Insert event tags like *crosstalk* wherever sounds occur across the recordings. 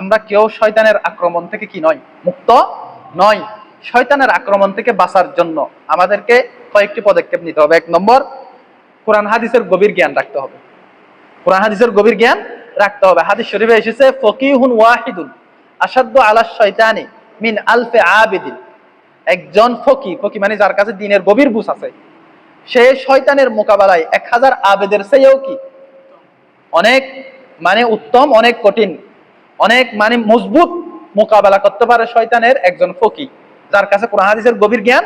আমরা কেউ শয়তানের আক্রমণ থেকে কি নয়? মুক্ত নয় শয়তানের আক্রমণ থেকে বাঁচার জন্য আমাদেরকে কয়েকটি পদক্ষেপ নিতে হবে। এক নম্বর, কোরআন হাদিসের গভীর জ্ঞান রাখতে হবে। কোরআন হাদিসের গভীর জ্ঞান রাখতে হবে। হাদিস শরীফে এসেছে, ফকিহুন ওয়াহিদুন আসাদ্দ আলা শয়তানি মিন আলফে আবিদিন। একজন ফকি ফকি মানে যার কাছে দিনের গভীর বুঝ আছে, সে শয়তানের মোকাবেলায় এক হাজার আবেদের সেও কি? অনেক মানে উত্তম, অনেক কঠিন। অনেক মানে মজবুত মোকাবেলা করতে পারে শয়তানের একজন ফকি যার কাছে কোরআন হাদিসের গভীর জ্ঞান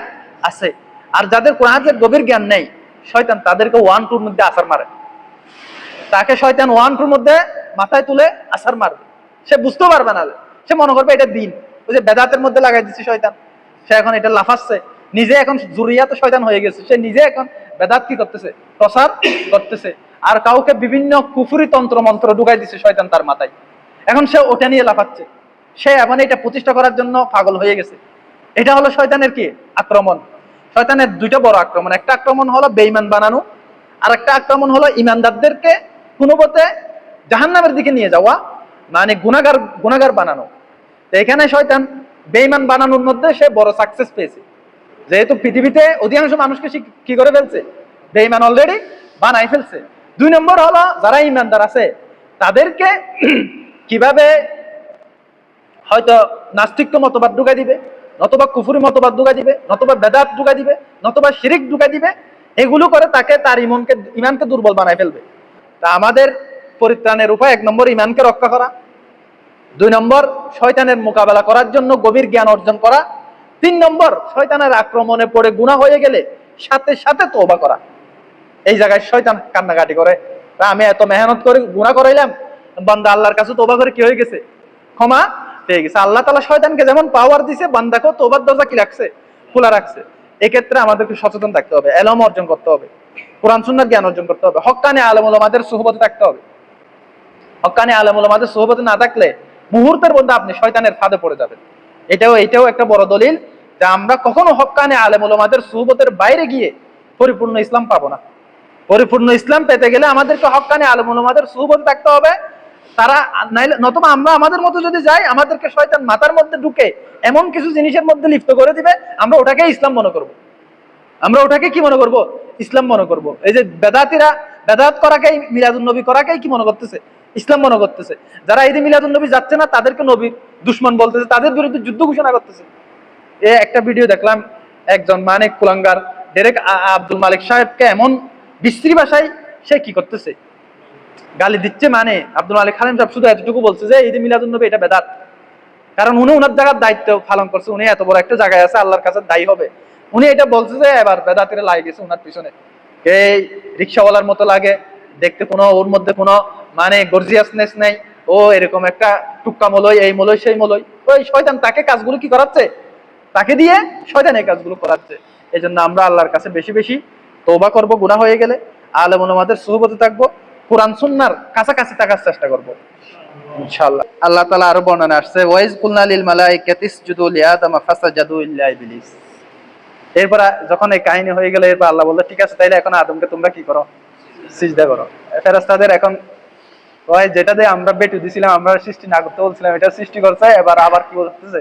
আছে। আর যাদের কোরআন হাদিসের গভীর জ্ঞান নেই, শয়তান তাদেরকে ওয়ান টুর মধ্যে আসার মারে। তাকে শয়তান ওয়ান টুর মধ্যে মাথায় তুলে আসার মারবে। সে বুঝতে পারবে না সে মনে করবে এটা দিন। ওই যে বেদাতের মধ্যে লাগাই দিচ্ছে শয়তান। সে এখন এটা লাফাচ্ছে। নিজে এখন জুরিয়াতে শয়তান হয়ে গেছে। সে নিজে এখন বেদাত কি করতেছে? প্রসার করতেছে। আর কাউকে বিভিন্ন কুফুরি তন্ত্র মন্ত্র ঢুকাই দিচ্ছে শয়তান তার মাথায়। এখন সে ওটা নিয়ে লাফাচ্ছে। সে এখন এটা প্রতিষ্ঠা করার জন্য পাগল হয়ে গেছে। এটা হলো শয়তানের কি? আক্রমণ। শয়তানের দুইটা বড় আক্রমণ। একটা আক্রমণ হলো বেইমান বানানো আর একটা আক্রমণ হলো ইমানদারদেরকে কোনো পথে জাহান্নামের দিকে নিয়ে যাওয়া মানে গুনাগার গুনাগার বানানো। তো এখানে শয়তান বেইমান বানানোর মধ্যে সে বড় সাকসেস পেয়েছে। যেহেতু পৃথিবীতে অধিকাংশ মানুষকে কি করে ফেলছে? বেইমান অলরেডি বানাই ফেলছে। দুই নম্বর হলো যারা ইমানদার আছে, তাদেরকে কীভাবে হয়তো নাস্তিক্য মতবাদ ঢুকাই দিবে, নতবা কুফুরি মতবাদ ঢুকাই দিবে, নতবা বেদাত ঢুকাই দিবে, নতবা শিরিক ঢুকাই দিবে, এগুলো করে তাকে তার ইমনকে, ইমানকে দুর্বল বানাই ফেলবে। তা আমাদের পরিত্রাণের উপায়, এক নম্বর ইমানকে রক্ষা করা, দুই নম্বর শয়তানের মোকাবেলা করার জন্য গভীর জ্ঞান অর্জন করা, তিন নম্বর শয়তানের আক্রমণে পড়ে গুণা হয়ে গেলে সাথে সাথে তোবা করা। এই জায়গায় শয়তান কান্নাকাটি করে আমি এত মেহনত করে গুণা করাইলাম বান্দা আল্লাহর কাছে তোবা করে কি হয়ে গেছে? ক্ষমা পেয়ে গেছে। আল্লাহ তালা শয়তানকে যেমন পাওয়ার দিছে, বান্দাকেও তোবার দরজা কি রাখছে? খোলা রাখছে। এক্ষেত্রে আমাদেরকে সচেতন থাকতে হবে, এলম অর্জন করতে হবে, কোরআন, সুন্নার জ্ঞান অর্জন করতে হবে হক্কানি আলমুল আমাদের সুহবতে থাকতে হবে। হক্কানি আলমুল আমাদের সুহবতে না থাকলে মুহূর্তের মধ্যে আপনি শয়তানের ফাঁদে পড়ে যাবেন। এটাও এটাও একটা বড় দলিল যে আমরা কখনো হক্কানি আলেমুল আমাদের সুহবতের বাইরে গিয়ে পরিপূর্ণ ইসলাম পাবো না। পরিপূর্ণ ইসলাম পেতে গেলে আমাদেরকে হক্কানি আলেমুল আমাদের সুহবতে থাকতে হবে তারা নাইলে নতুবা আমরা আমাদের মতো যদি যাই, আমাদেরকে শয়তান মাথার মধ্যে ঢুকে এমন কিছু জিনিসের মধ্যে লিপ্ত করে দিবে, আমরা ওটাকে ইসলাম মনে করব। আমরা ওটাকে কি মনে করব? ইসলাম মনে করব। এই যে বেদাতিরা, বেদাত করাকেই মিলাদুল নবী করাকেই কি মনে করতেছে? ইসলাম মনে করতেছে। যারা এই যে মিলাদুল নবী যাচ্ছে না, তাদেরকে নবী দুশ্মন বলতেছে, তাদের বিরুদ্ধে যুদ্ধ ঘোষণা করতেছে। এ একটা ভিডিও দেখলাম, একজন মানে কুলাঙ্গার, ডেরেক আব্দুল মালিক সাহেবকে এমন বিশ্রী ভাষায় সে কি করতেছে? গালি দিচ্ছে মানে আব্দুল মালিক খালেম সাহেব শুধু এতটুকু বলছে যে ঈদ মিলাদুল নবী এটা বেদাত। কারণ উনি ওনার জায়গার দায়িত্ব পালন করছে, উনি এত বড় একটা জায়গায় আছে, আল্লাহর কাছে দায়ী হবে। উনি এটা বলছে যে এবার বেদাতিরা লাগে গেছে ওনার পিছনে। এই রিক্সাওয়ালার মতো লাগে, দেখতে কোনো ওর মধ্যে কোনো মানে গর্জিয়াসনেস নেই, ও এরকম একটা টুক্কা মলই এই মলই সেই মলই ওই শয়তান তাকে কাজগুলো কি করাচ্ছে? তাকে দিয়ে শয়তান এই কাজগুলো করাচ্ছে। এই জন্য আমরা আল্লাহর কাছে বেশি বেশি তৌবা করব, গুনাহ হয়ে গেলে। আলেম আমাদের সুহবতে থাকব। কোরআন, সুন্নার কাছাকাছি থাকার চেষ্টা করব। ইনশাআল্লাহ। আল্লাহ তাআলা আরও বর্ণনা আসছে, ওয়াইজ কুলনা লিল মালাইকাতি ইসজুদু লিআদম ফাসাজাদু ইল্লা ইবলিস। এরপর যখন এই কাহিনী হয়ে গেল, এরপর আল্লাহ বলল, ঠিক আছে, তাইলে এখন আদমকে তোমরা কি করো? সিজদা করো। ফেরেশতাদের এখন ওই যেটা দিয়ে আমরা বেটু দিছিলাম, আমরা সৃষ্টি না করতে বলছিলাম, এটা সৃষ্টি করছে, এবার আবার কি বলতেছে?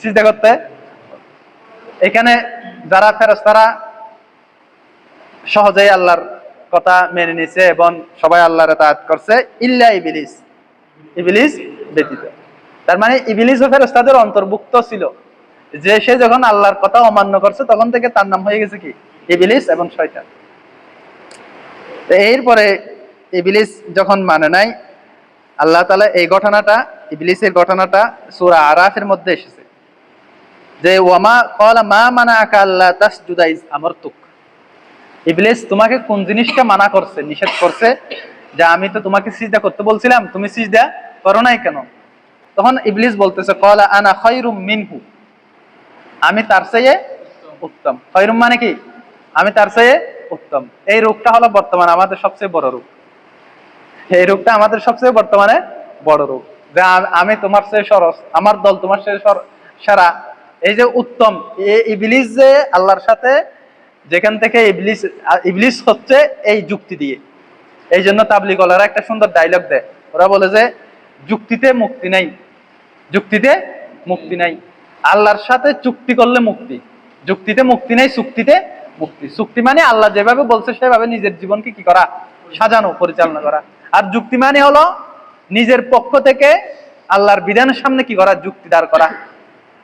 সিজদা করতে? এখানে যারা ফেরেশতারা সহজেই আল্লাহর কথা মেনে নিছে এবং সবাই আল্লাহর তায়াত করছে ইল্লা ইবিলিস। ইবিলিস ব্যতীত। তার মানে ইবিলিস ও ফেরেশতাদের অন্তর্ভুক্ত ছিল। যে সে যখন আল্লাহর কথা অমান্য করছে, তখন থেকে তার নাম হয়ে গেছে কি? ইবিলিস এবং শয়তান। এরপরে ইবিলিস যখন মানে নাই, আল্লাহ তাআলা এই ঘটনাটা, ইবলিসের ঘটনাটা সুরা আরাফের মধ্যে এসেছে। যে ওয়ামা, ক্বালা মা মানা আকা আল্লাহ আল্লা তাসজুদা ইজ আমারতুক। ইবলিস তোমাকে কোন জিনিসটা মানা করছে, নিষেধ করছে? যে আমি তো তোমাকে সিজদা করতে বলছিলাম, তুমি সিজদা করো নাই কেন? তখন ইবলিস বলতেছে ক্বালা আনা খায়রুম মিনহু। আমি তার চেয়ে উত্তম। খয়রুম মানে কি? আমি তার চেয়ে উত্তম। এই রোগটা হলো বর্তমানে আমাদের সবচেয়ে বড় রোগ। এই রোগটা আমাদের সবচেয়ে বর্তমানে বড় রোগ। যে আমি তোমার চেয়ে সরস, আমার দল তোমার চেয়ে সর- সেরা। এই যে উত্তম, এ- ইবলিস যে আল্লাহর সাথে যেখান থেকে ইবলিস ইবলিস হচ্ছে এই যুক্তি দিয়ে। এই জন্য তাবলিগলারা একটা সুন্দর ডায়লগ দেয়। ওরা বলে যে, যুক্তিতে মুক্তি নেই। যুক্তিতে মুক্তি নাই। আল্লাহর সাথে চুক্তি করলে মুক্তি। যুক্তিতে মুক্তি নেই, চুক্তিতে মুক্তি। চুক্তি মানে আল্লাহ যেভাবে বলছে, সেভাবে নিজের জীবনকে কি করা? সাজানো, পরিচালনা করা। আর যুক্তি মানে হলো, নিজের পক্ষ থেকে আল্লাহর বিধানের সামনে কি করা? যুক্তি দাঁড় করা।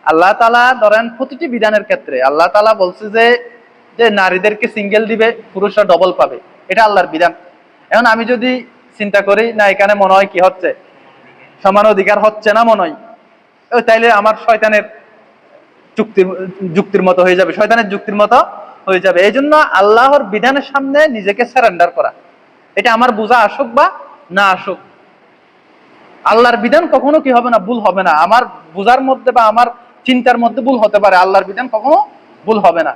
আল্লাহ তালা ধরেন প্রতিটি বিধানের ক্ষেত্রে, আল্লাহ তালা বলছে যে যে নারীদেরকে সিঙ্গেল দিবে, পুরুষরা ডবল পাবে। এটা আল্লাহর বিধান। এখন আমি যদি চিন্তা করি, না, এখানে মনে হয় কি হচ্ছে? সমান অধিকার হচ্ছে না মনে হয়? তাইলে আমার শয়তানের যুক্তির যুক্তির মতো হয়ে যাবে। শয়তানের যুক্তির মতো হয়ে যাবে। এই জন্য আল্লাহর বিধানের সামনে নিজেকে সারেন্ডার করা। এটা আমার বোঝা আসুক বা না আসুক। আল্লাহর বিধান কখনো কি হবে না? ভুল হবে না। আমার বোঝার মধ্যে বা আমার চিন্তার মধ্যে ভুল হতে পারে। আল্লাহর বিধান কখনো ভুল হবে না।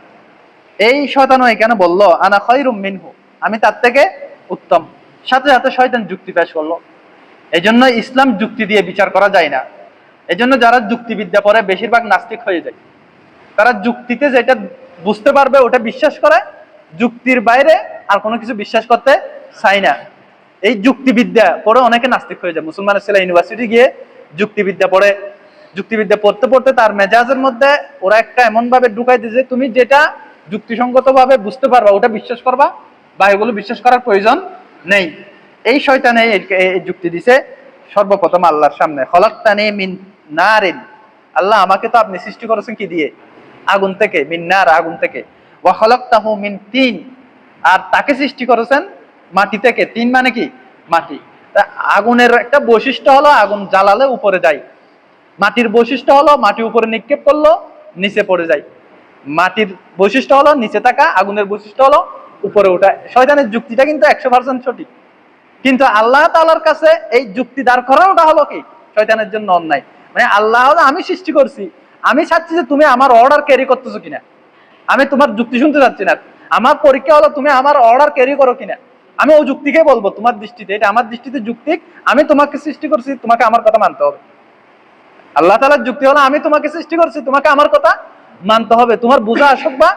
এই শয়তান এখানে বলল? আনা খৈরুম মিনহু। আমি তার থেকে উত্তম। সাথে সাথে শয়তান যুক্তি পেশ করল। এই জন্য ইসলাম যুক্তি দিয়ে বিচার করা যায় না। এই জন্য যারা যুক্তিবিদ্যা পড়ে, বেশিরভাগ নাস্তিক হয়ে যায়। তারা যুক্তিতে যেটা বুঝতে পারবে, ওটা বিশ্বাস করে। যুক্তির বাইরে আর কোনো কিছু বিশ্বাস করতে চায় না। এই যুক্তিবিদ্যা পড়ে অনেকে নাস্তিক হয়ে যায়। মুসলমানের ছেলে ইউনিভার্সিটি গিয়ে যুক্তিবিদ্যা পড়ে। যুক্তিবিদ্যা পড়তে পড়তে তার মেজাজের মধ্যে ওরা একটা এমন ভাবে ঢুকাই দিয়েছে, তুমি যেটা যুক্তিসঙ্গত ভাবে বুঝতে পারবা, ওটা বিশ্বাস করবা বা এগুলো বিশ্বাস করার প্রয়োজন নেই। এই শয়তানে যুক্তি দিছে, সর্বপ্রথম আল্লাহর সামনে হলাক্তানে মিন নারিন আল্লাহ আমাকে তো আপনি সৃষ্টি করেছেন কি দিয়ে? আগুন থেকে, মিন নার আগুন থেকে। ওয়া খলাক্তাহু মিন তিন আর তাকে সৃষ্টি করেছেন মাটি থেকে। তিন মানে কি? মাটি। তা আগুনের একটা বৈশিষ্ট্য হলো আগুন জ্বালালে উপরে যায়। মাটির বৈশিষ্ট্য হলো মাটি উপরে নিক্ষেপ করল, নিচে পড়ে যায়। মাটির বৈশিষ্ট্য হলো, নিচে থাকা আগুনের বৈশিষ্ট্য হলো, উপরে ওঠা। শয়তানের যুক্তিটা কিন্তু একশো পার্সেন্ট সঠিক। কিন্তু আল্লাহ তাআলার কাছে এই যুক্তি দাঁড় করানোটা হলো কি? শয়তানের জন্য অন্যায়। মানে আল্লাহ হলো, আমি সৃষ্টি করছি, আমি চাচ্ছি যে তুমি আমার অর্ডার ক্যারি করতেছো কিনা? আমি তোমার যুক্তি শুনতে চাচ্ছি না। আমার পরীক্ষা হলো, তুমি আমার অর্ডার ক্যারি করো কিনা? আমি ওই যুক্তিকে বলব, তোমার দৃষ্টিতে। এটা আমার দৃষ্টিতে যুক্তিক আমি তোমাকে সৃষ্টি করছি, তোমাকে আমার কথা মানতে হবে। আল্লাহ তালার যুক্তি হলো, আমি তোমাকে সৃষ্টি করছি, তোমাকে আমার কথা মানতে হবে। তোমার বোঝা আসুক বা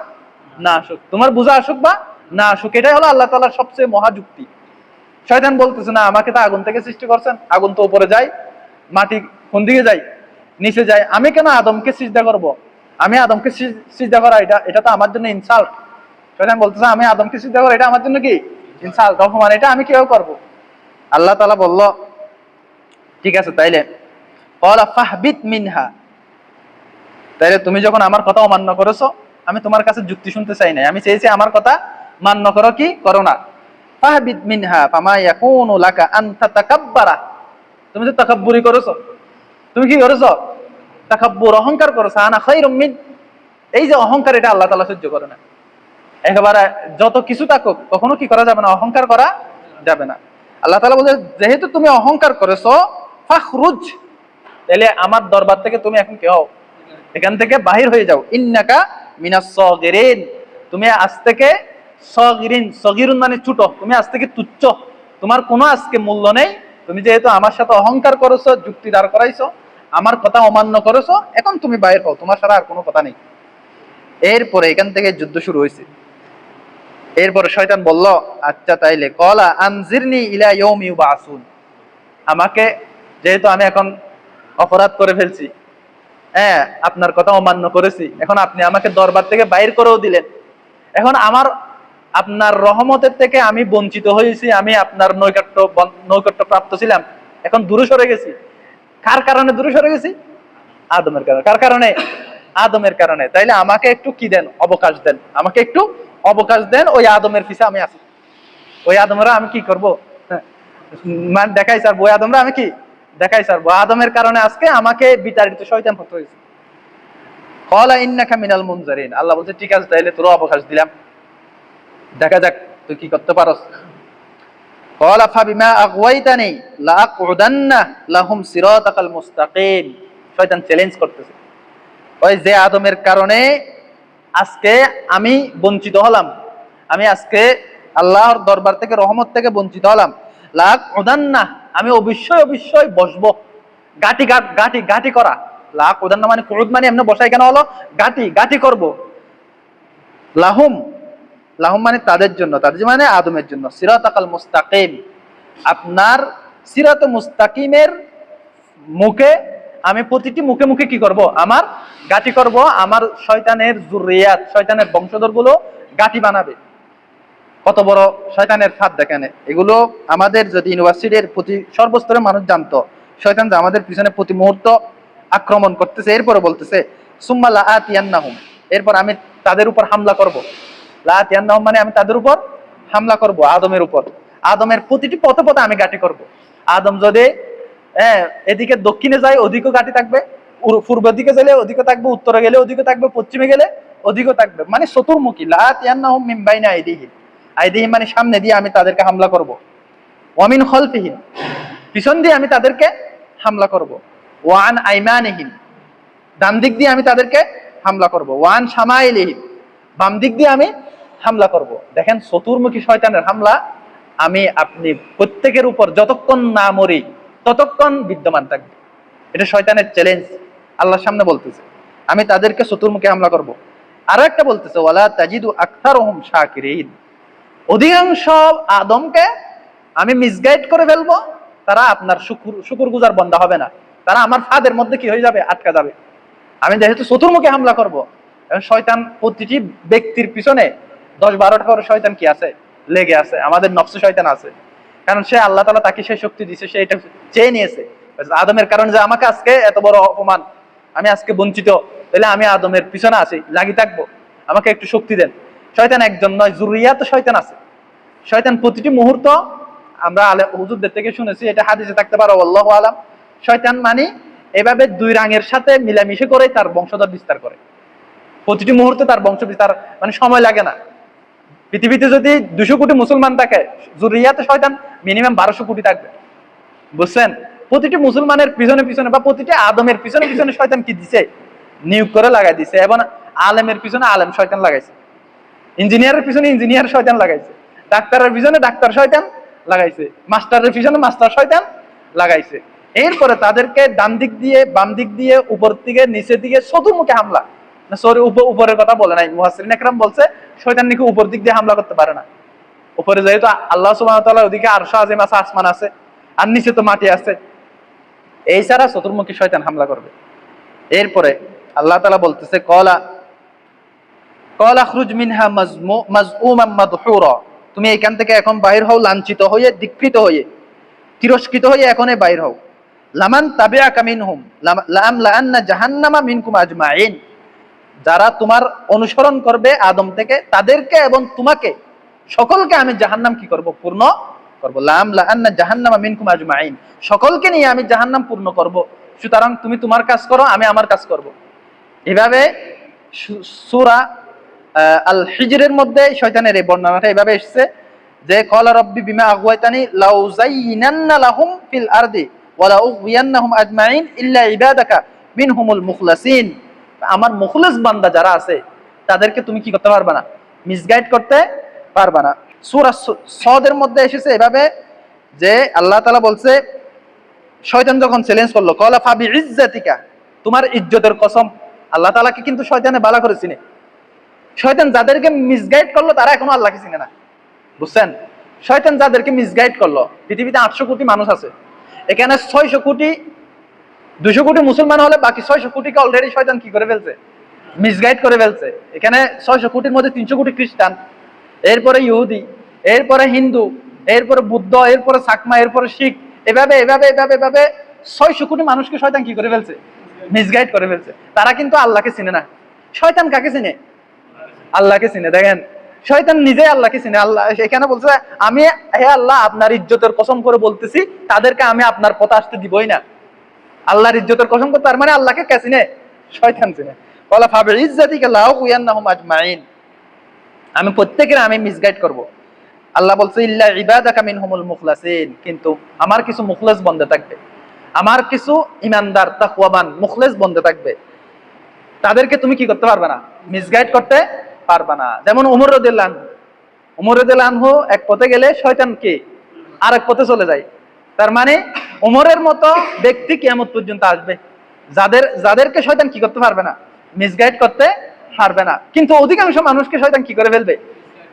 না আসুক, তোমার বোঝা আসুক বা না আসুক, এটাই হলো আল্লাহ তালার সবচেয়ে মহাযুক্তি। শয়তান বলতেছে, না, আমাকে তো আগুন থেকে সৃষ্টি করছেন। আগুন তো উপরে যায়, মাটি কোন দিকে যায়? নিচে যায়। আমি কেন আদমকে সিজদা করব? আমি আদমকে সিজদা করা, এটা এটা তো আমার জন্য ইনসাল্ট শয়তান বলতেছে, আমি আদমকে সিজদা করা, এটা আমার জন্য কি? ইনসাল্ট অপমান, এটা আমি কীভাবে করব? আল্লাহ তালা বলল, ঠিক আছে, তাইলে। ফাহবিত মিনহা তাইলে তুমি যখন আমার কথা অমান্য করেছ, আমি তোমার কাছে যুক্তি শুনতে চাই নাই। আমি চেয়েছি আমার কথা মান্য করো কি? করো না। ফাহবিত মিনহা ফামা ইয়াকুনু লাকা আন তাতাকাব্বারা। তুমি তো তাকাব্বুরি করেছ, তুমি কি করেছ? তাকাব্বুর অহংকার করেছ। আনা খায়রুম মিন। এই যে অহংকার, এটা আল্লাহ তাআলা সহ্য করে না। একেবারে যত কিছু থাকুক কখনো কি করা যাবে না? অহংকার করা যাবে না। আল্লাহ তাআলা বলে যেহেতু তুমি অহংকার করেছ, ফাখরুজ। তাহলে আমার দরবার থেকে তুমি এখন কি হও? এখান থেকে বাহির হয়ে যাও। ইন্নাকা মিনাস সগিরিন। তুমি আজ থেকে সগিরিন, সগিরুন মানে ছোট। তুমি আজ থেকে তুচ্ছ। তোমার কোনো আজকে মূল্য নেই। তুমি যেহেতু আমার সাথে অহংকার করেছ, যুক্তি দাঁড় করাইছো, আমার কথা অমান্য করেছ, এখন তুমি বাইর হও। তোমার সারা আর কোনো কথা নেই। এরপরে এখান থেকে যুদ্ধ শুরু হয়েছে। এরপরে শয়তান বলল আচ্ছা তাইলে কলা আনজিরনি ইলা ইয়ৌমি ইউবাসুন। আমাকে, যেহেতু আমি এখন অপরাধ করে ফেলছি হ্যাঁ আপনার কথা অমান্য করেছি। এখন আপনি আমাকে দরবার থেকে বাইর করেও দিলেন। এখন আমার আপনার রহমতের থেকে আমি বঞ্চিত হয়েছি আমি আপনার নৈকট্য নৈকট্য প্রাপ্ত ছিলাম। এখন দূরে সরে গেছি। কার কারণে দূরে সরে গেছি? আদমের কারণে। কার কারণে? আদমের কারণে। তাইলে আমাকে একটু কি দেন? অবকাশ দেন। আমাকে একটু অবকাশ দেন ওই আদমের পিছে আমি আছি। ওই আদমরা আমি কি করব? হ্যাঁ, মানে দেখাই স্যার ওই আদমরা আমি কি? দেখাই স্যার আদমের কারণে আজকে আমাকে বিতাড়িত শয়তান হতে হয়েছে। কলা ইন্নাকা মিনাল মুনজারিন। আল্লাহ বলছে, ঠিক আছে, তাইলে তোর অবকাশ দিলাম। দেখা যাক, তুই কি করতে পারস। কলা ফাবিমা আগওয়াইতানি লাআকুদান্না লাহুম সিরাতাকাল মুস্তাকিম। শয়তান চ্যালেঞ্জ করতেছে। ওই যে আদমের কারণে আজকে আমি বঞ্চিত হলাম। আমি আজকে আল্লাহর দরবার থেকে, রহমত থেকে বঞ্চিত হলাম। লাখ না আমি অবশ্যই অবশ্যই বসবো। গাটি, গাট, গাটি করা। লাখ না মানে কুরুদ মানে এমনি বসাই কেন হলো? গাটি গাটি করব। লাহুম লাহুম মানে তাদের জন্য, তাদের মানে আদমের জন্য। সিরাতাকাল মুস্তাকিম। আপনার সিরাত মুস্তাকিমের মুখে আমি প্রতিটি মুখে মুখে কি করব? আমার গাটি করব। আমার শয়তানের জুরিয়াত শয়তানের বংশধরগুলো গাটি বানাবে। কত বড় শয়তানের ফাঁদ দেখেন। এগুলো আমাদের যদি ইউনিভার্সিটির প্রতি সর্বস্তরের মানুষ জানতো, শয়তান যে আমাদের পিছনে প্রতি মুহূর্ত আক্রমণ করতেছে এরপরে বলতেছে, সুম্মা লা আতিয়ান্নাহুম। এরপর আমি তাদের উপর হামলা করব। লা আতিয়ান্নাহুম মানে আমি তাদের উপর হামলা করব, আদমের উপর। আদমের প্রতিটি পথে পথে আমি গাটি করব। আদম যদি হ্যাঁ এদিকে দক্ষিণে যায় অধিকও গাটি থাকবে। পূর্ব দিকে গেলে অধিকও থাকবে, উত্তরে গেলে অধিকও থাকবে, পশ্চিমে গেলে অধিকও থাকবে। মানে চতুর্মুখী। লা আতিয়ান্নাহুম মিন বাইনা আইদিহিম মানে সামনে দিয়ে আমি তাদেরকে হামলা করব। ওয়ামিন খলফিহিম, পিছন দিয়ে আমি তাদেরকে হামলা করব। ওয়ান আইমানিহিম, ডান দিক দিয়ে আমি তাদেরকে হামলা করব। ওয়ান সামাইলিহিম, বাম দিক দিয়ে আমি হামলা করব। দেখেন চতুর্মুখী শয়তানের হামলা, আমি আপনি প্রত্যেকের উপর যতক্ষণ না মরি, ততক্ষণ বিদ্যমান থাকবে। এটা শয়তানের চ্যালেঞ্জ আল্লাহর সামনে বলতেছে। আমি তাদেরকে চতুর্মুখী হামলা করব। আরও একটা বলতেছে, ওয়ালা তাজিদু আখতারহুম শাকিরিন। অধিকাংশ আদমকে আমি মিসগাইড করে ফেলব, তারা আপনার শুকুর শুকুর গুজার বন্ধ হবে না। তারা আমার ফাঁদের মধ্যে কি হয়ে যাবে? আটকা যাবে। আমি যেহেতু চতুর্মুখী হামলা করব এখন শয়তান প্রতিটি ব্যক্তির পিছনে দশ বারোটা করে শয়তান কি আছে? লেগে আছে। আমাদের নফস শয়তান আছে। কারণ সে আল্লাহ তালা তাকে সেই শক্তি দিছে, সে এটা চেয়ে নিয়েছে। আদমের কারণে যে আমাকে আজকে এত বড় অপমান, আমি আজকে বঞ্চিত, তাহলে আমি আদমের পিছনে আছি, লাগি থাকব। আমাকে একটু শক্তি দেন। শয়তান একজন নয় জুরিয়া তো শয়তান আছে। শয়তান প্রতিটি মুহূর্ত আমরা আলে হুজুরদের থেকে শুনেছি, এটা হাদিসে থাকতে পারো আল্লাহ আলাম। শয়তান মানে এভাবে দুই রাঙের সাথে মিলামিশে করে তার বংশধর বিস্তার করে। প্রতিটি মুহূর্তে তার বংশ বিস্তার মানে সময় লাগে না। পৃথিবীতে যদি দুশো কোটি মুসলমান থাকে, জুরিয়াতে শয়তান মিনিমাম বারোশো কোটি থাকবে। বুঝছেন? প্রতিটি মুসলমানের পিছনে পিছনে বা প্রতিটি আদমের পিছনে পিছনে শয়তান কি দিছে? নিয়োগ করে লাগাই দিছে এবং আলেমের পিছনে আলেম শয়তান লাগাইছে। ইঞ্জিনিয়ারের পিছনে ইঞ্জিনিয়ার শয়তান লাগাইছে। ডাক্তারের পিছনে ডাক্তার শয়তান লাগাইছে। মাস্টারের পিছনে মাস্টার শয়তান লাগাইছে। এরপরে তাদেরকে ডান দিক দিয়ে, বাম দিক দিয়ে, উপর দিকে, নিচের দিকে চতুর্মুখে হামলা। সরি উপরের কথা বলে নাই। মুহাসিরিন একরাম বলছে, শয়তান নাকি উপর দিক দিয়ে হামলা করতে পারে না। উপরে যেহেতু আল্লাহ তাআলার ওদিকে আরশ আজিম আছে, আসমান আছে, আর নিচে তো মাটি আছে। এই ছাড়া চতুর্মুখী শয়তান হামলা করবে। এরপরে আল্লাহ তালা বলতেছে, কলা তুমি এখান থেকে এখন বাহির হও, লাঞ্ছিত হয়ে, দীক্ষিত হয়ে, তিরস্কৃত হয়ে এখনই বাহির হও। লামান মিনহুম। লাম- লাম লাআন্না জাহান্নামা মিনকুম আজমাইন যারা তোমার অনুসরণ করবে আদম থেকে, তাদেরকে এবং তোমাকে, সকলকে আমি জাহান্নাম কি করব? পূর্ণ করব। লাম লাআন্না জাহান্নামা মিনকুম আজমাইন সকলকে নিয়ে আমি জাহান্নাম পূর্ণ করব। সুতরাং তুমি তোমার কাজ করো, আমি আমার কাজ করব। এভাবে সুরা আল হিজরের মধ্যে শয়তানের এই বর্ণনাটা এভাবে এসেছে যে, কলা রব্বি বিমা আগুয়াইতানি লাউজাইনান্না লাহুম ফিল আরদি ওয়ালা উগবিয়ান্নাহুম আজমাইন ইল্লা ইবাদাকা মিনহুমুল মুখলাসিন। আমার মুখলেস বান্দা যারা আছে, তাদেরকে তুমি কি করতে পারবে না? মিসগাইড করতে পারবে না। সূরা সদের মধ্যে এসেছে এভাবে যে, আল্লাহ তাআলা বলছে, শয়তান যখন চ্যালেঞ্জ করল, কলা ফাবি ইজ্জাতিকা তোমার ইজ্জতের কসম, আল্লাহ তাআলাকে কিন্তু শয়তানে বালা করে চিনে। শয়তান যাদেরকে মিসগাইড করল, তারা এখনও আল্লাহকে চিনে না। বুঝছেন? শয়তান যাদেরকে মিসগাইড করল, পৃথিবীতে আটশো কোটি মানুষ আছে। এখানে ছয়শো কোটি দুশো কোটি মুসলমান হলে বাকি ছয়শো কোটিকে অলরেডি শয়তান কি করে ফেলছে? মিসগাইড করে ফেলছে। এখানে ছয়শো কোটির মধ্যে তিনশো কোটি খ্রিস্টান, এরপরে ইহুদি, এরপরে হিন্দু, এরপরে বুদ্ধ, এরপরে সাকমা, এরপরে শিখ, এভাবে এভাবে এভাবে এভাবে ছয়শো কোটি মানুষকে শয়তান কি করে ফেলছে? মিসগাইড করে ফেলছে। তারা কিন্তু আল্লাহকে চিনে না। শয়তান কাকে চিনে? আল্লাহকে চিনে, দেখেন। শয়তান নিজে আল্লাহকে চিনে। আল্লাহ এখানে বলছে, আমি হে আল্লাহ, আপনার ইজ্জতের কসম করে বলতেছি, তাদেরকে আমি আপনার পথে আসতে দিবই না। আল্লাহর ইজ্জতের কসম করে, তার মানে আল্লাহকে কে চিনে? শয়তান চিনে। বলা ফাবে ইজ্জাতিকে লাউ কুয়ান্নাহুম আজমাইন। আমি প্রত্যেকের আমি মিসগাইড করব। আল্লাহ বলছে, ইল্লা ইবাদাকা মিনহুমুল মুখলাসিন। কিন্তু আমার কিছু মুখলেস বন্ধে থাকবে। আমার কিছু ইমানদার, তাকওয়াবান মুখলেস বন্ধে থাকবে। তাদেরকে তুমি কি করতে পারবে না? মিসগাইড করতে পারবে না। যেমন উমর রদিল্লাহ উমর রদিল্লাহ এক পথে গেলে শয়তান কি? আরেক পথে চলে যায়। তার মানে উমরের মতো ব্যক্তি কিয়ামত পর্যন্ত আসবে। যাদের, যাদেরকে শয়তান কি করতে পারবে না? মিসগাইড করতে পারবে না। কিন্তু অধিকাংশ মানুষকে শয়তান কি করে ফেলবে?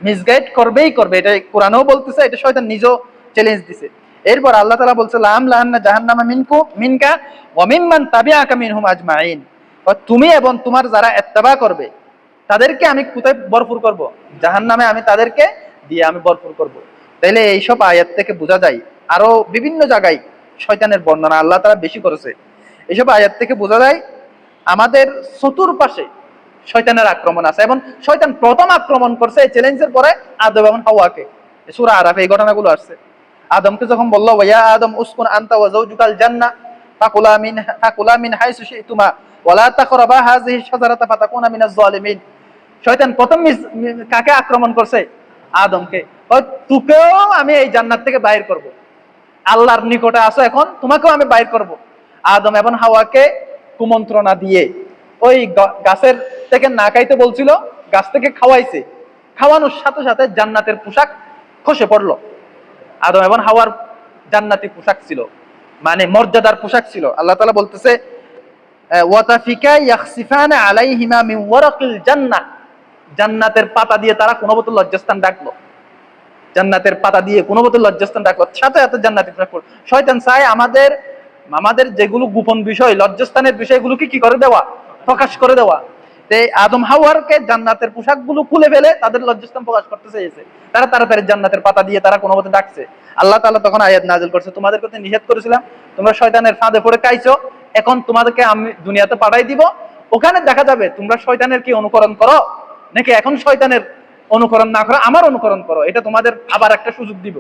মিসগাইড করবেই করবে। এটা কোরআনেও বলতেছে, এটা শয়তান নিজেও চ্যালেঞ্জ দিছে। এরপর আল্লাহ তালা বলছে লাম লাহান্না জাহান্নামা মিনকু, মিনকা ওয়ামিম্মান তাবিআকা মিনহুম আজমাইন। তুমি এবং তোমার যারা এত্তেবা করবে তাদেরকে আমি কোথায় ভরপুর করব? জাহান্নামে আমি তাদেরকে দিয়ে আমি ভরপুর করব। তাইলে এইসব আয়াত থেকে বোঝা যায়, আরও বিভিন্ন জায়গায় শয়তানের বর্ণনা আল্লাহ তারা বেশি করেছে। এইসব আয়াত থেকে বোঝা যায়, আমাদের চতুর্পাশে শয়তানের আক্রমণ আছে এবং শয়তান প্রথম আক্রমণ করছে এই চ্যালেঞ্জের পরে আদম এবং হাওয়াকে। সুরা আরাফ এই ঘটনাগুলো আসছে। আদমকে যখন বলল, ওয়া আদম উসকুন আনতা ওয়া যাওজুকাল জান্নাহ ফাকুলা মিন ফাকুলা মিন হাইসু শি'তুমা ওয়ালা তাকরাবা হাযিহি শাজারাতা ফাতাকুনা মিনাজ জালিমিন শয়তান প্রথম কাকে আক্রমণ করছে? আদমকে। তোকেও আমি এই জান্নাত থেকে বাইর করব। আল্লাহর নিকটে আসো এখন, তোমাকেও আমি বাইর করব। আদম এবং হাওয়াকে কুমন্ত্রণা দিয়ে ওই গাছের থেকে না খাইতে বলছিল, গাছ থেকে খাওয়াইছে। খাওয়ানোর সাথে সাথে জান্নাতের পোশাক খসে পড়ল। আদম এবং হাওয়ার জান্নাতি পোশাক ছিল। মানে মর্যাদার পোশাক ছিল। আল্লাহ তাআলা বলতেছে ওয়াতাফিকা ইয়াখসিফানা আলাইহিমা মিন ওয়ারাকিল জান্নাহ। জান্নাতের পাতা দিয়ে তারা কোনো মতো লজ্জাস্থান ডাকলো। জান্নাতের পাতা দিয়ে কোনো মতো লজ্জাস্থান ডাকলো। সাথে সাথে জান্নাতি পোশাক পরলো। শয়তান চায় আমাদের আমাদের যেগুলো গোপন বিষয়, লজ্জাস্থানের বিষয়গুলোকে কি করে দেওয়া? প্রকাশ করে দেওয়া। আদম হাওয়ারকে জান্নাতের পোশাকগুলো খুলে ফেলে তাদের লজ্জাস্থান প্রকাশ করতে চেয়েছে। তারা তাড়াতাড়ি জান্নাতের পাতা দিয়ে তারা কোনো মতে ডাকছে। আল্লাহ তাআলা তখন আয়াত নাজিল করছে। তোমাদের কথা নিষেধ করেছিলাম, তোমরা শয়তানের ফাঁদে পড়ে খাইছো এখন তোমাদেরকে আমি দুনিয়াতে পাঠাই দিব। ওখানে দেখা যাবে তোমরা শয়তানের কি অনুকরণ করো? নাকি এখন শয়তানের অনুকরণ না করো আমার অনুকরণ করো? এটা তোমাদের আবার একটা সুযোগ দিব।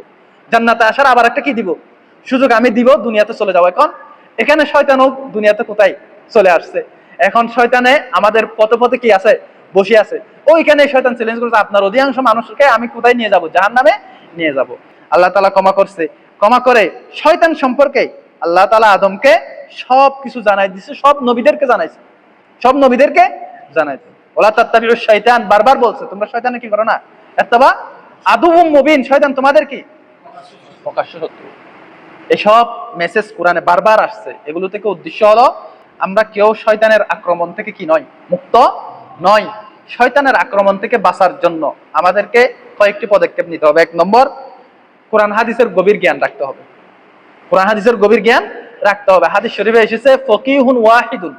জান্নাতে আসার আবার একটা কি দিব? সুযোগ আমি দিব, দুনিয়াতে চলে যাও এখন। এখানে শয়তানও দুনিয়াতে কোথায় চলে আসছে? এখন শয়তানে আমাদের পথে পথে কি আছে? বসে আছে। ওইখানে শয়তান চ্যালেঞ্জ করেছে, আপনার অধিকাংশ মানুষকে আমি কোথায় নিয়ে যাব? জাহান নামে নিয়ে যাব। আল্লাহ তালা ক্ষমা করছে। ক্ষমা করে শয়তান সম্পর্কে আল্লাহ তালা আদমকে সব কিছু জানাই দিছে, সব নবীদেরকে জানাইছে। সব নবীদেরকে জানাইছে ওলা শয়তান বারবার বলছে, তোমরা কি করো না? আদুম মুবিন, শয়তান তোমাদের কি? প্রকাশ্য শত্রু। এসব মেসেজ কোরআনে বারবার আসছে। এগুলো থেকে উদ্দেশ্য হলো, আমরা কেউ শয়তানের আক্রমণ থেকে কি নয় মুক্ত নয় শয়তানের আক্রমণ থেকে বাঁচার জন্য আমাদেরকে কয়েকটি পদক্ষেপ নিতে হবে। এক নম্বর, কোরআন হাদিসের গভীর জ্ঞান রাখতে হবে। কোরআন হাদিসের গভীর জ্ঞান রাখতে হবে। হাদিস শরীফে এসেছে, ফকিহুন ওয়াহিদুন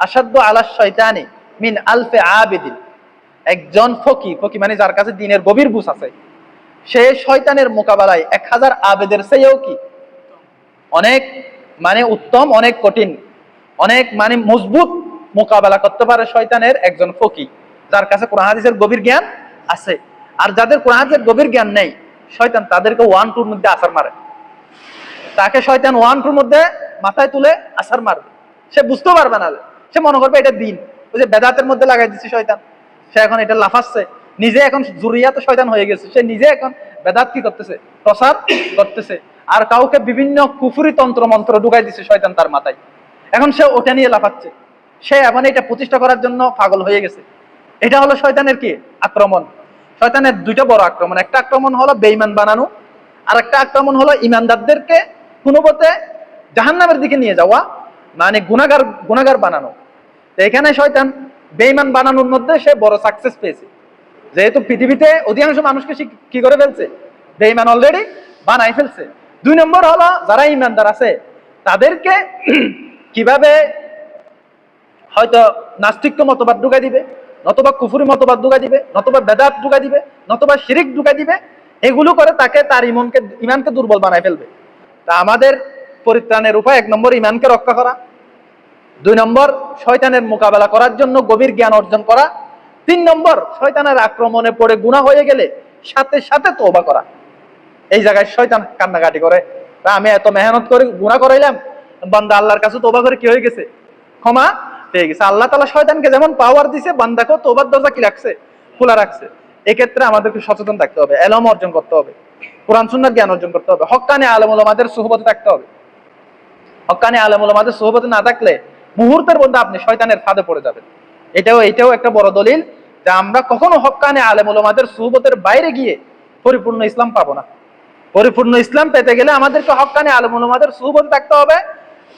আসাদ্দু আলা শয়তানি মিন আলফে আবেদিন। একজন ফকি ফকি মানে যার কাছে দিনের গভীর বুঝ আছে। সে শয়তানের মোকাবেলায় এক হাজার আবেদের চেয়েও কি? অনেক মানে উত্তম, অনেক কঠিন, অনেক মানে মজবুত মোকাবেলা করতে পারে শয়তানের একজন ফকি, যার কাছে কোরআন হাদিসের গভীর জ্ঞান আছে। আর যাদের কোরআন হাদিসের গভীর জ্ঞান নেই, শয়তান তাদেরকে ওয়ান টুর মধ্যে আসার মারে। তাকে শয়তান ওয়ান টুর মধ্যে মাথায় তুলে আসার মারবে। সে বুঝতেও পারবে না। সে মনে করবে এটা দিন। ওই যে বেদাতের মধ্যে লাগাই দিচ্ছে শয়তান। সে এখন এটা লাফাচ্ছে। নিজে এখন জুরিয়াতে শয়তান হয়ে গেছে। সে নিজে এখন বেদাত কি করতেছে? প্রসার করতেছে। আর কাউকে বিভিন্ন কুফুরি তন্ত্র মন্ত্র ঢুকাই দিচ্ছে শয়তান তার মাথায়। এখন সে ওটা নিয়ে লাফাচ্ছে। সে এখন এটা প্রতিষ্ঠা করার জন্য পাগল হয়ে গেছে। এটা হলো শয়তানের কি? আক্রমণ। শয়তানের দুইটা বড় আক্রমণ। একটা আক্রমণ হলো বেইমান বানানো, আর একটা আক্রমণ হলো ইমানদারদেরকে কোনো মতে জাহান্নামের দিকে নিয়ে যাওয়া মানে গুনাগার গুনাগার বানানো। এখানে শয়তান বেইমান বানানোর মধ্যে সে বড় সাকসেস পেয়েছে। যেহেতু পৃথিবীতে অধিকাংশ মানুষকে কি করে ফেলছে? বেইমান অলরেডি বানাই ফেলছে। দুই নম্বর হলো, যারা ইমানদার আছে, তাদেরকে *clears throat* কীভাবে হয়তো নাস্তিক্য মতবাদ ঢুকাই দিবে, নতবা কুফুরি মতবাদ ঢুকাই দিবে, নতবা বেদাত ঢুকাই দিবে, নতবা শিরিক ঢুকাই দিবে, এগুলো করে তাকে তার ইমনকে, ইমানকে দুর্বল বানাই ফেলবে। তা আমাদের পরিত্রাণের উপায় এক নম্বর, ইমানকে রক্ষা করা। দুই নম্বর, শয়তানের মোকাবেলা করার জন্য গভীর জ্ঞান অর্জন করা। তিন নম্বর, শয়তানের আক্রমণে পড়ে গুণা হয়ে গেলে সাথে সাথে তোবা করা। এই জায়গায় শয়তান কান্নাকাটি করে। আমি এত মেহনত করে গুণা করাইলাম, বান্দা আল্লাহর কাছে তোবা করে কি হয়ে গেছে? ক্ষমা পেয়ে গেছে। আল্লাহ তালা শয়তানকে যেমন পাওয়ার দিছে, বান্দাকেও তোবার দরজা কি রাখছে? খোলা রাখছে। এক্ষেত্রে আমাদেরকে সচেতন থাকতে হবে, এলম অর্জন করতে হবে। কোরআন, সুন্নার জ্ঞান অর্জন করতে হবে। হক্কানে আলমুল আমাদের সুহবতে থাকতে হবে। হক্কানে আলমুল আমাদের সুহবতে না থাকলে মুহূর্তের মধ্যে আপনি শয়তানের ফাঁদে পড়ে যাবেন। এটাও এটাও একটা বড় দলিল যে আমরা কখনো হক্কানে আলেমুল আমাদের সুহবতের বাইরে গিয়ে পরিপূর্ণ ইসলাম পাবো না। পরিপূর্ণ ইসলাম পেতে গেলে আমাদেরকে হকানি আলমুল আমাদের সুবত থাকতে হবে।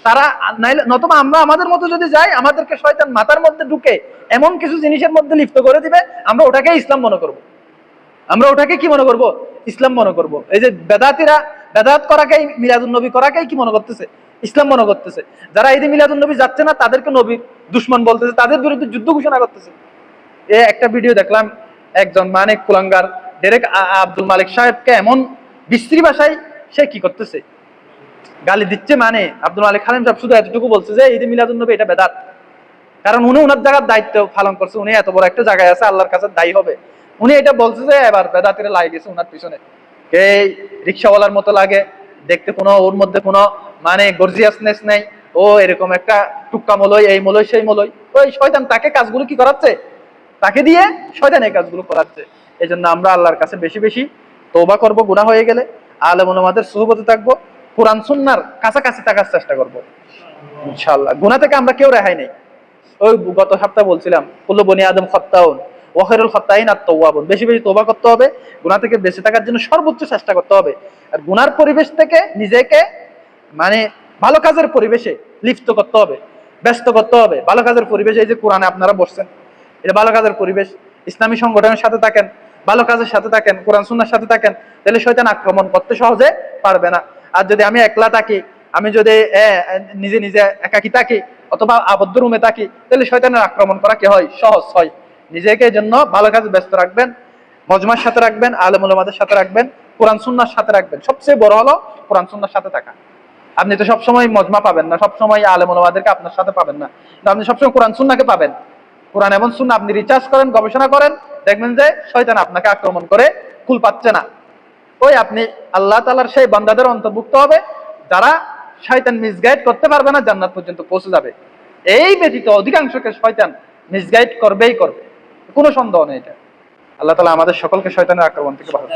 তারা, নাইলে নতুবা আমরা আমাদের মতো যদি যাই, আমাদেরকে শয়তান মাথার মধ্যে ঢুকে এমন কিছু জিনিসের মধ্যে লিপ্ত করে দিবে, আমরা ওটাকে ইসলাম মনে করব। আমরা ওটাকে কি মনে করব? ইসলাম মনে করব। এই যে বেদাতিরা, বেদাত করাকেই মিলাদুল নবী করাকেই কি মনে করতেছে? ইসলাম মনে করতেছে। যারা ঈদে মিলাদুল নবী যাচ্ছে না, তাদেরকে নবী দুশ্মন বলতেছে, তাদের বিরুদ্ধে যুদ্ধ ঘোষণা করতেছে। এ একটা ভিডিও দেখলাম, একজন মানিক কুলাঙ্গার, ডেরেক আব্দুল মালিক সাহেবকে এমন বিশ্রী ভাষায় সে কি করতেছে? গালি দিচ্ছে মানে আব্দুল মালিক খালিম সাহেব শুধু এতটুকু বলছে যে, ঈদে মিলাদুল নবী এটা বেদাত। কারণ উনি ওনার জায়গার দায়িত্ব পালন করছে, উনি এত বড় একটা জায়গায় আছে, আল্লাহর কাছে দায়ী হবে। উনি এটা বলছে যে, এবার বেদাতিরে লাগে গেছে ওনার পিছনে। এই রিক্সাওয়ালার মতো লাগে, দেখতে কোনো, ওর মধ্যে কোনো মানে গর্জিয়াসনেস নেই। ও এরকম একটা টুক্কা মলই এই মলই সেই মলই ওই শয়তান তাকে কাজগুলো কি করাচ্ছে? তাকে দিয়ে শয়তান এই কাজগুলো করাচ্ছে। এই জন্য আমরা আল্লাহর কাছে বেশি বেশি তৌবা করব, গুনাহ হয়ে গেলে। আলেম আমাদের সুহবতে থাকব। কোরআন, সুন্নার কাছাকাছি থাকার চেষ্টা করব। ইনশাআল্লাহ। গুনাহ থেকে আমরা কেউ রেহাই নেই। ওই গত সপ্তাহে বলছিলাম, কুল্লু বনি আদম খত্তাউন ওয়াখিরুল খত্তাইন আর তওয়াবুন। বেশি বেশি তওবা করতে হবে। গুনাহ থেকে বেঁচে থাকার জন্য সর্বোচ্চ চেষ্টা করতে হবে। আর গুনার পরিবেশ থেকে নিজেকে মানে ভালো কাজের পরিবেশে লিপ্ত করতে হবে, ব্যস্ত করতে হবে। ভালো কাজের পরিবেশে এই যে কোরআনে আপনারা বসছেন, এটা ভালো কাজের পরিবেশ। ইসলামী সংগঠনের সাথে থাকেন, ভালো কাজের সাথে থাকেন, কোরআন সুন্নার সাথে থাকেন, তাহলে শয়তান আক্রমণ করতে সহজে পারবে না। আর যদি আমি একলা থাকি, আমি যদি নিজে নিজে একাকি থাকি, অথবা আবদ্ধ রুমে থাকি, তাহলে শয়তানের আক্রমণ করা কি হয়? সহজ হয়। নিজেকে জন্য ভালো কাজে ব্যস্ত রাখবেন, মজমার সাথে রাখবেন, আলম সাথে রাখবেন, কোরআন সুন্নার সাথে রাখবেন। সবচেয়ে বড় হলো কোরআন সুন্নার সাথে থাকা। আপনি তো সবসময় মজমা পাবেন না, সবসময় আলেম ওলামাদেরকে আপনার সাথে পাবেন না। আপনি সবসময় কোরআন সুন্নাকে পাবেন। কোরআন এবং সুন্না আপনি রিচার্জ করেন, গবেষণা করেন, দেখবেন যে শয়তান আপনাকে আক্রমণ করে কুল পাচ্ছে না। ওই আপনি আল্লাহ তালার সেই বান্দাদের অন্তর্ভুক্ত হবে, যারা শয়তান মিসগাইড করতে পারবে না, জান্নাত পর্যন্ত পৌঁছে যাবে। এই ব্যতীত অধিকাংশকে শয়তান মিসগাইড করবেই করবে। কোনো সন্দেহ নেই এটা। আল্লাহ তালা আমাদের সকলকে শয়তানের আক্রমণ থেকে ভালো